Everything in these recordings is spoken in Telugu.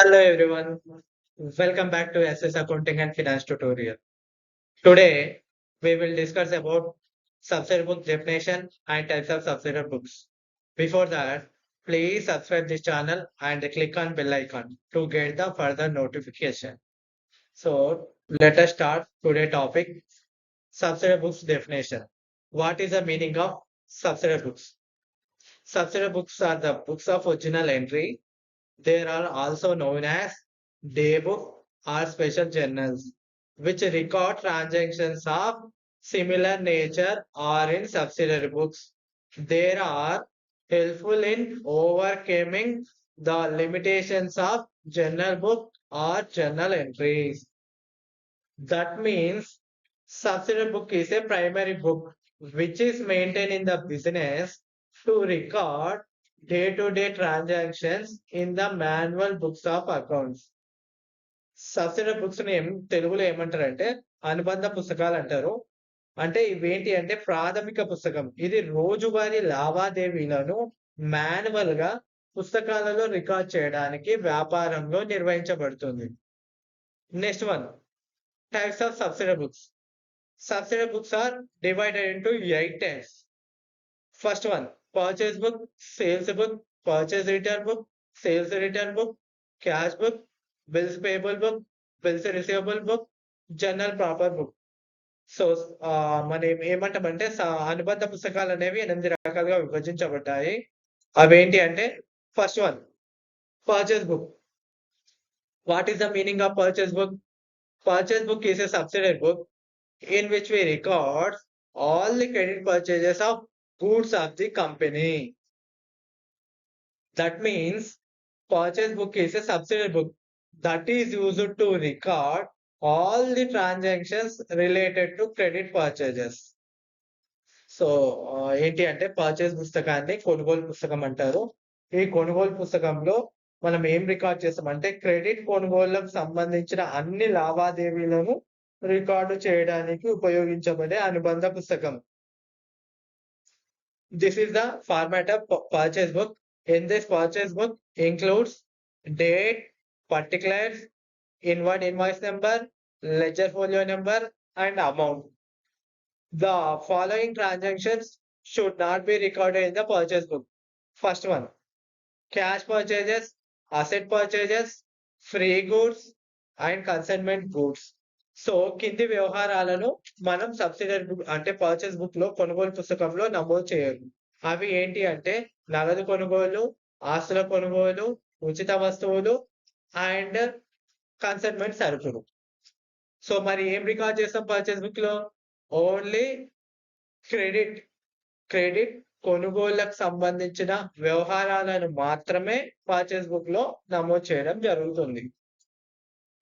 Hello everyone, welcome back to SS Accounting and Finance tutorial. Today we will discuss about subsidiary book definition and types of subsidiary books. Before that, please subscribe this channel and click on bell icon to get the further notification. So let us start today topic subsidiary books definition. What is the meaning of subsidiary books? Subsidiary books are the books of original entry they are also known as day book or special journals, which record transactions of similar nature or in subsidiary books. They are helpful in overcoming the limitations of journal book or journal entries. That means subsidiary book is a primary book which is maintained in the business to record day to day transactions in the manual books of accounts subsidiary books ఏం తెలుగులో ఏమంటారంటే అనుబంధ పుస్తకాలు అంటారు. అంటే ఇవేంటి అంటే ప్రాథమిక పుస్తకం. ఇది రోజువారీ లావాదేవీలను మాన్యువల్గా పుస్తకాలలో రికార్డ్ చేయడానికి వ్యాపారంలో నిర్వహించబడుతుంది. Next one types of subsidiary books. Subsidiary books are divided into eight types. First one purchase book, sales book, purchase return book, sales return book, cash book, bills payable book, bills receivable book, general proper book so మనం ఏమంటామంటే అనుబంధ పుస్తకాలు అనేవి ఎనిమిది రకాలుగా విభజించబడ్డాయి అవేంటి అంటే first one purchase book what is the meaning of purchase book purchase book is a subsidiary book in which we record all the credit purchases of goods of the company. That means purchase book is a subsidiary book that is used to record all the transactions related to credit purchases. So ఏంటి అంటే పర్చేస్ పుస్తకాన్ని కొనుగోలు పుస్తకం అంటారు ఈ కొనుగోలు పుస్తకంలో మనం ఏం రికార్డ్ చేస్తామంటే క్రెడిట్ కొనుగోళ్ళకు సంబంధించిన అన్ని లావాదేవీలను రికార్డు చేయడానికి ఉపయోగించబడే అనుబంధ పుస్తకం This is the format of purchase book. In this purchase book includes date, particulars, inward invoice number, ledger folio number, and amount. The following transactions should not be recorded in the purchase book. First one, cash purchases, asset purchases, free goods, and consignment goods. So కింది వ్యవహారాలను మనం సబ్సిడరీ బుక్ అంటే పర్చేస్ బుక్లో కొనుగోలు పుస్తకంలో నమోదు చేయాలి. అవి ఏంటి అంటే నగదు కొనుగోలు ఆస్తుల కొనుగోలు ఉచిత వస్తువులు అండ్ కన్సైన్మెంట్ సరుకులు. సో మరి ఏం రికార్డ్ చేస్తాం పర్చేస్ బుక్లో? ఓన్లీ క్రెడిట్ క్రెడిట్ కొనుగోళ్ళకు సంబంధించిన వ్యవహారాలను మాత్రమే పర్చేస్ బుక్లో నమోదు చేయడం జరుగుతుంది.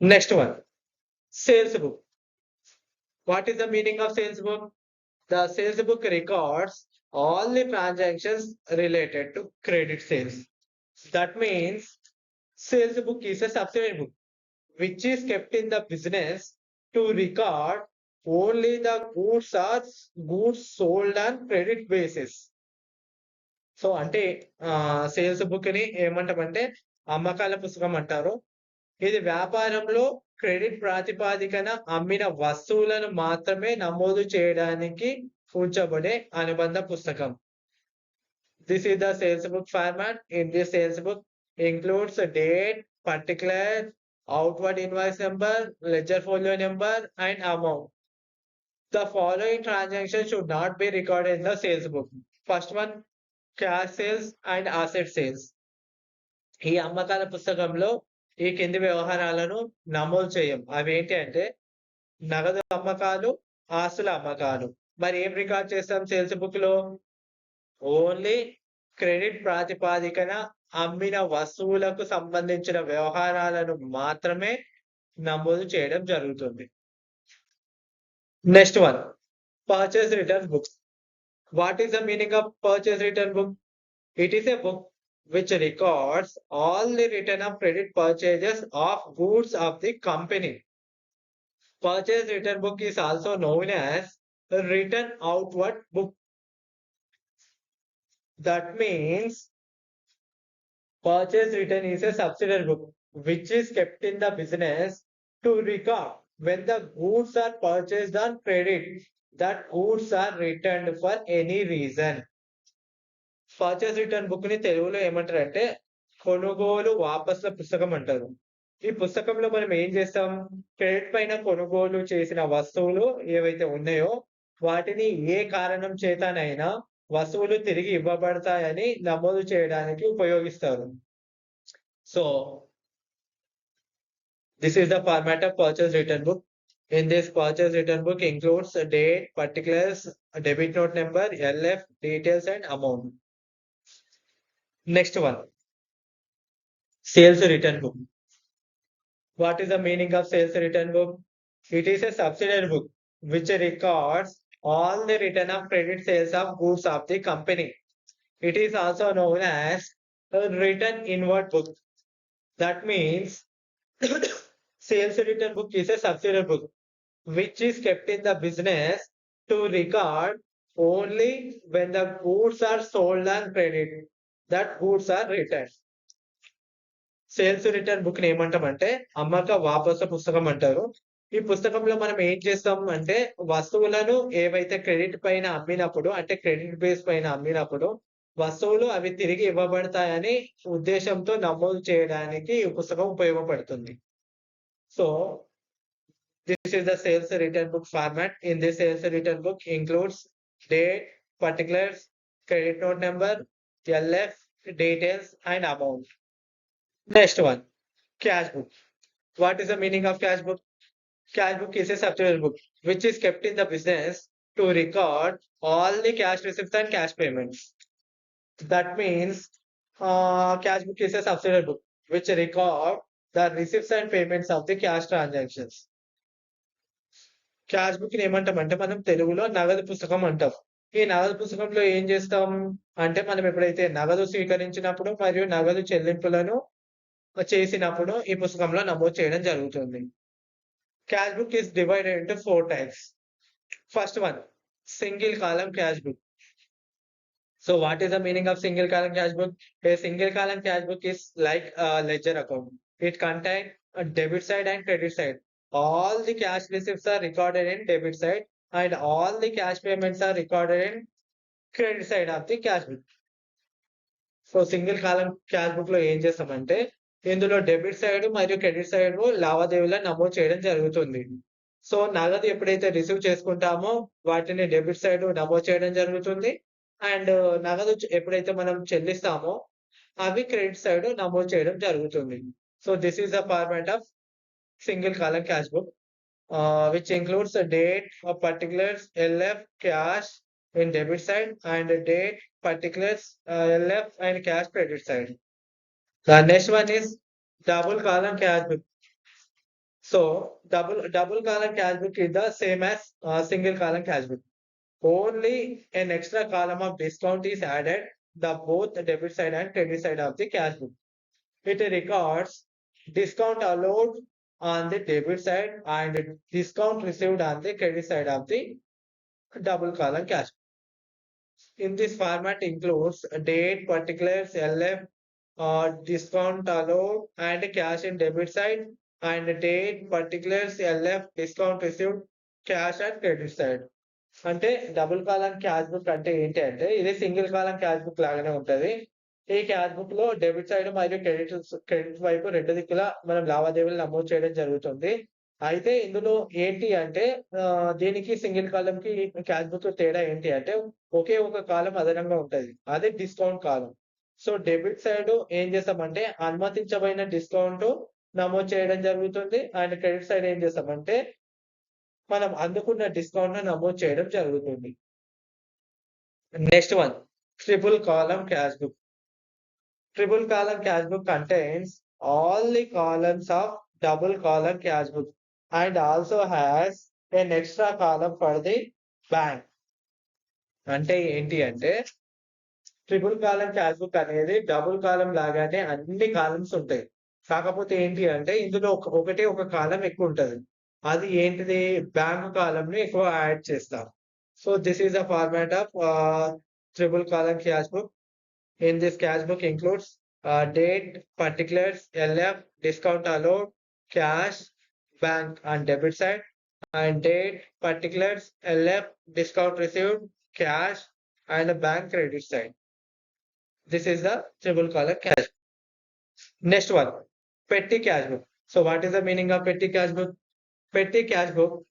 Next one. Sales book. What is the meaning of sales book? The sales book records all the transactions related to credit sales. That means sales book is a subsidiary book which is kept in the business to record only the goods are goods sold on credit basis. So అంటే సేల్స్ బుక్ని ఏమంటామంటే అమ్మకాల పుస్తకం అంటారు ఇది వ్యాపారంలో క్రెడిట్ ప్రాతిపాదికన అమ్మిన వస్తువులను మాత్రమే నమోదు చేయడానికి ఉంచబడే అనుబంధ పుస్తకం. This is the sales book format in this sales book includes date particular outward invoice number ledger folio number and amount the following transaction should not be record in the sales book first one cash sales and asset sales ఈ అమ్మకాల పుస్తకంలో ఈ కింది వ్యవహారాలను నమోదు చేయం. అవి ఏంటి అంటే నగదు అమ్మకాలు ఆస్తుల అమ్మకాలు. మరి ఏం రికార్డ్ చేస్తాం సేల్స్ బుక్లో ఓన్లీ క్రెడిట్ ప్రాతిపాదికన అమ్మిన వస్తువులకు సంబంధించిన వ్యవహారాలను మాత్రమే నమోదు చేయడం జరుగుతుంది. Next one purchase return books what is the meaning of purchase return book it is a book which records all the return of credit purchases of goods of the company. Purchase return book is also known as return outward book. That means purchase return is a subsidiary book which is kept in the business to record when the goods are purchased on credit that goods are returned for any reason. Purchase return బుక్ని తెలుగులో ఏమంటారు అంటే కొనుగోలు వాపసుల పుస్తకం అంటారు. ఈ పుస్తకంలో మనం ఏం చేస్తాం? క్రెడిట్ పైన కొనుగోలు చేసిన వస్తువులు ఏవైతే ఉన్నాయో వాటిని ఏ కారణం చేతనైనా వస్తువులు తిరిగి ఇవ్వబడతాయని నమోదు చేయడానికి ఉపయోగిస్తారు. So this is the format of purchase return book in this purchase return book includes date particulars debit note number LF details and amount Next one, sales return book. What is the meaning of sales return book? It is a subsidiary book which records all the return of credit sales of goods of the company. It is also known as a return inward book. That means sales return book is a subsidiary book which is kept in the business to record only when the goods are sold on credit that goods are return sales return బుక్ని ఏమంటామంటే అమ్మక వాపసు పుస్తకం అంటారు. ఈ పుస్తకంలో మనం ఏం చేస్తాం అంటే వస్తువులను ఏవైతే క్రెడిట్ పైన అమ్మినప్పుడు అంటే క్రెడిట్ బేస్ పైన అమ్మినప్పుడు వస్తువులు అవి తిరిగి ఇవ్వబడతాయని ఉద్దేశంతో నమోదు చేయడానికి ఈ పుస్తకం ఉపయోగపడుతుంది. So this is the sales return book format in this sales return book includes date particulars credit note number LF details and amount Next one, cash book. What is the meaning of cash book? Cash book is a subsidiary book which is kept in the business to record all the cash receipts and cash payments. That means uh, cash book is a subsidiary book which record the receipts and payments of the cash transactions. Cash book ఏమంటాం అంటే మనం తెలుగులో నగదు పుస్తకం అంటాం ఈ నగదు పుస్తకంలో ఏం చేస్తాం? అంటే మనం ఎప్పుడైతే నగదు స్వీకరించినప్పుడు మరియు నగదు చెల్లింపులను చేసినప్పుడు ఈ పుస్తకంలో నమోదు చేయడం జరుగుతుంది. Cash book is divided into four types first one single column cash book so what is the meaning of single column cash book a single column cash book is like ledger account it contain debit side and credit side all the cash receipts are recorded in debit side and all the cash payments are recorded in credit side of the cash book so single column cash బుక్లో ఏం చేస్తామంటే ఇందులో డెబిట్ సైడ్ మరియు క్రెడిట్ సైడ్ లావాదేవీలు నమోదు చేయడం జరుగుతుంది. సో నగదు ఎప్పుడైతే రిసీవ్ చేసుకుంటామో వాటిని డెబిట్ సైడ్ నమోదు చేయడం జరుగుతుంది. అండ్ నగదు ఎప్పుడైతే మనం చెల్లిస్తామో అవి క్రెడిట్ సైడ్ నమోదు చేయడం జరుగుతుంది. So this is the format of single column cash book uh, which includes the date of particulars, LF, cash in debit side, and the date, particulars, uh, LF, and cash credit side. The next one is double column cash book. So double double column cash book is the same as uh, single column cash book. Only an extra column of discount is added the both debit side and credit side of the cash book. It records discount allowed on the debit side and discount received on the credit side of the double column cash. In this format includes date, particulars, LF, uh, discount allowed and cash in debit side and date, particulars, LF, discount received, cash and credit side. అంటే డబుల్ కాలం క్యాష్ బుక్ అంటే ఏంటి అంటే ఇది సింగిల్ కాలం క్యాష్ బుక్ లాగానే ఉంటది ఈ క్యాష్ బుక్లో డెబిట్ సైడ్ మరియు క్రెడిట్ క్రెడిట్ వైపు రెండు దిక్కులా మనం లావాదేవీలు నమోదు చేయడం జరుగుతుంది. అయితే ఇందులో ఏంటి అంటే దీనికి సింగిల్ కాలం కి క్యాష్ బుక్ తేడా ఏంటి అంటే ఒకే ఒక కాలం అదనంగా ఉంటది. అదే discount column so debit side ఏం చేస్తామంటే అనుమతించబడిన డిస్కౌంట్ నమోదు చేయడం జరుగుతుంది. అండ్ క్రెడిట్ సైడ్ ఏం చేస్తామంటే మనం అందుకున్న డిస్కౌంట్ నమోదు చేయడం జరుగుతుంది. Next one triple column cash book triple column cash book contains all the columns of double column cash book and also has an extra column for the bank అంటే ఏంటి అంటే ట్రిపుల్ కాలం క్యాష్ బుక్ అనేది డబుల్ కాలం లాగానే అన్ని కాలమ్స్ ఉంటాయి. కాకపోతే ఏంటి అంటే ఇందులో ఒక- ఒకటే ఒక కాలం ఎక్కువ ఉంటుంది. అది ఏంటిది? బ్యాంక్ కాలం ని ఎక్కువ యాడ్ చేస్తాం. So this is the format of triple column cash book in this cash book includes uh, date, particulars, LF, discount allowed, cash, bank and debit side, and date, particulars, LF, discount received, cash, and the bank credit side. This is the triple color cash. Next one, petty cash book. So what is the meaning of petty cash book? Petty cash book,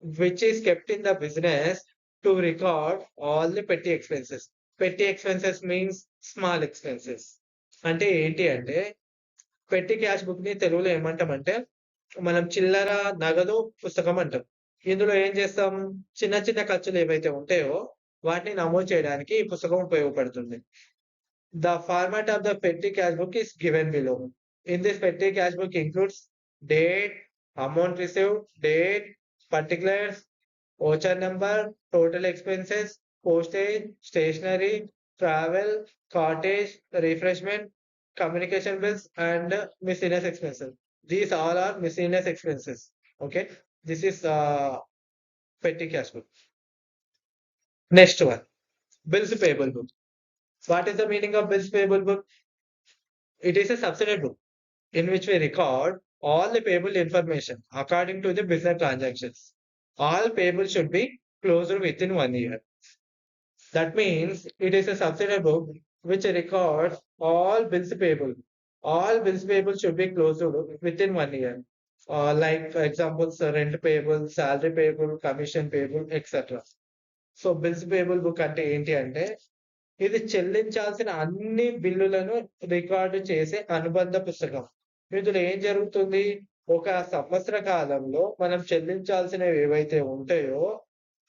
which is kept in the business to record all the petty expenses. Petty expenses means small expenses అంటే ఏంటి అంటే పెట్టి క్యాష్ బుక్ని తెలుగులో ఏమంటామంటే మనం చిల్లర నగదు పుస్తకం అంటాం. ఇందులో ఏం చేస్తాం? చిన్న చిన్న ఖర్చులు ఏవైతే ఉంటాయో వాటిని నమోదు చేయడానికి ఈ పుస్తకం ఉపయోగపడుతుంది. The format of the petty cash book is given below in this petty cash book includes date amount receive date particulars voucher number total expenses postage stationery travel, cottage, refreshment, communication bills, and miscellaneous expenses. These all are miscellaneous expenses. Okay, this is uh, petty cash book. Next one, bills payable book. What is the meaning of bills payable book? It is a subsidiary book in which we record all the payable information according to the business transactions. All payable should be closed within one year. That means it is a subsidiary book which records all bills payable. All bills payable should be closed within one year. Uh, like for example, rent payable, salary payable, commission payable, etc. So bills payable book అంటే ఏంటి అంటే ఇది చెల్లించాల్సిన అన్ని బిల్లులను రికార్డు చేసే అనుబంధ పుస్తకం ఇందులో ఏం జరుగుతుంది ఒక సంవత్సర కాలంలో మనం చెల్లించాల్సినవి ఏవైతే ఉంటాయో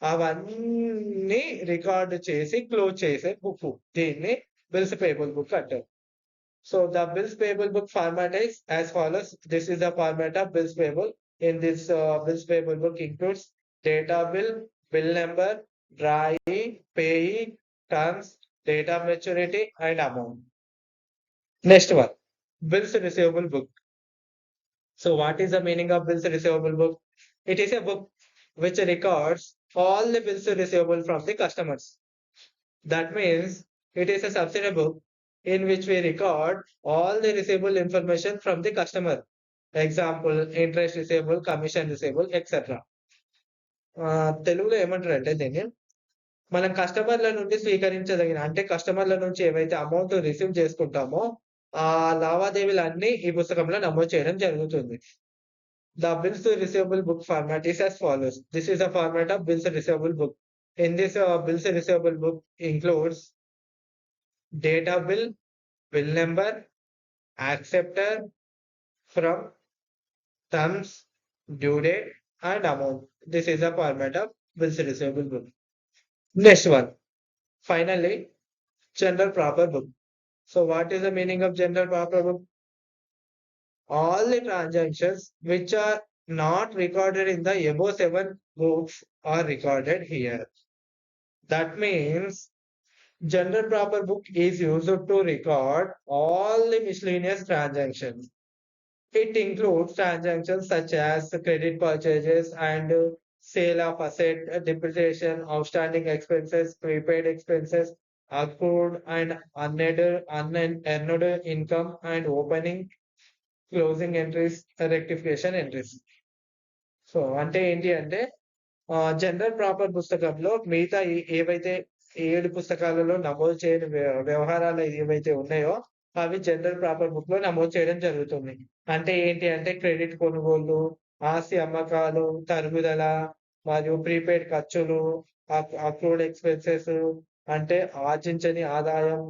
అవన్నీ రికార్డు చేసి క్లోజ్ చేసే బుక్ దీన్ని బిల్స్ పేబుల్ బుక్ అంటారు so the bills payable book format is as follows this is the format of bills payable in this bills payable book includes data bill bill number drawee, payee, terms, date of maturity, and amount. Next one, bills receivable book. So what is the meaning of bills receivable book? It is a book which records all the bills receivable from the customers. That means it is a subsidiary book in which we record all the receivable information from the customer. Example, interest receivable, commission receivable, etc. తెలుగులో ఏమంటారంటే దీన్ని మనం కస్టమర్ల నుండి స్వీకరించదగిన అంటే కస్టమర్ల నుంచి ఏవైతే అమౌంట్ రిసీవ్ చేసుకుంటామో ఆ లావాదేవీలు అన్ని ఈ పుస్తకంలో నమోదు చేయడం జరుగుతుంది The bill's to receivable book format is as follows. This is a format of bill's receivable book. In this uh, bills receivable book includes data bill, bill number, acceptor, from, terms, due date, and amount. This is a format of bills receivable book. Next one. Finally, general proper book. So what is the meaning of general proper book? All the transactions which are not recorded in the above seven books are recorded here. That means general proper book is used to record all the miscellaneous transactions. It includes transactions such as credit purchases and sale of asset, depreciation, outstanding expenses, prepaid expenses, accrued and unearned, unearned income, and opening, closing entries rectification entries so అంటే ఏంటి అంటే జనరల్ ప్రాపర్ పుస్తకంలో మిగతా ఏవైతే ఏడు పుస్తకాలలో నమోదు చేయని వ్య- వ్యవహారాలు ఏవైతే ఉన్నాయో అవి జనరల్ ప్రాపర్ బుక్లో నమోదు చేయడం జరుగుతుంది. అంటే ఏంటి అంటే క్రెడిట్ కొనుగోలు ఆస్తి అమ్మకాలు తరుగుదల మరియు ప్రీపెయిడ్ ఖర్చులు అక్రూడ్ ఎక్స్పెన్సెస్ అంటే ఆర్జించని ఆదాయం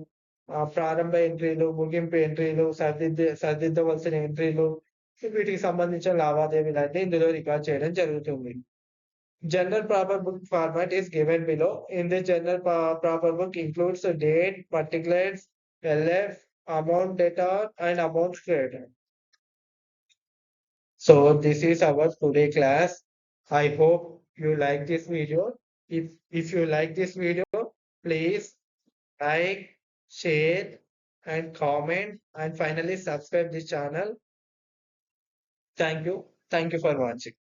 ప్రారంభ ఎంట్రీలు ముగింపు ఎంట్రీలు సరిదిద్ద సరిదిద్దవలసిన ఎంట్రీలు వీటికి సంబంధించిన లావాదేవీలన్నీ ఇందులో రికార్డ్ చేయడం జరుగుతుంది general proper book format is given below in the general proper book includes date particulars LF amount data and amount credited. So this is our today class. I hope you like this video. If if you like this video, please like, share, and comment, and finally subscribe this channel. Thank you. Thank you for watching.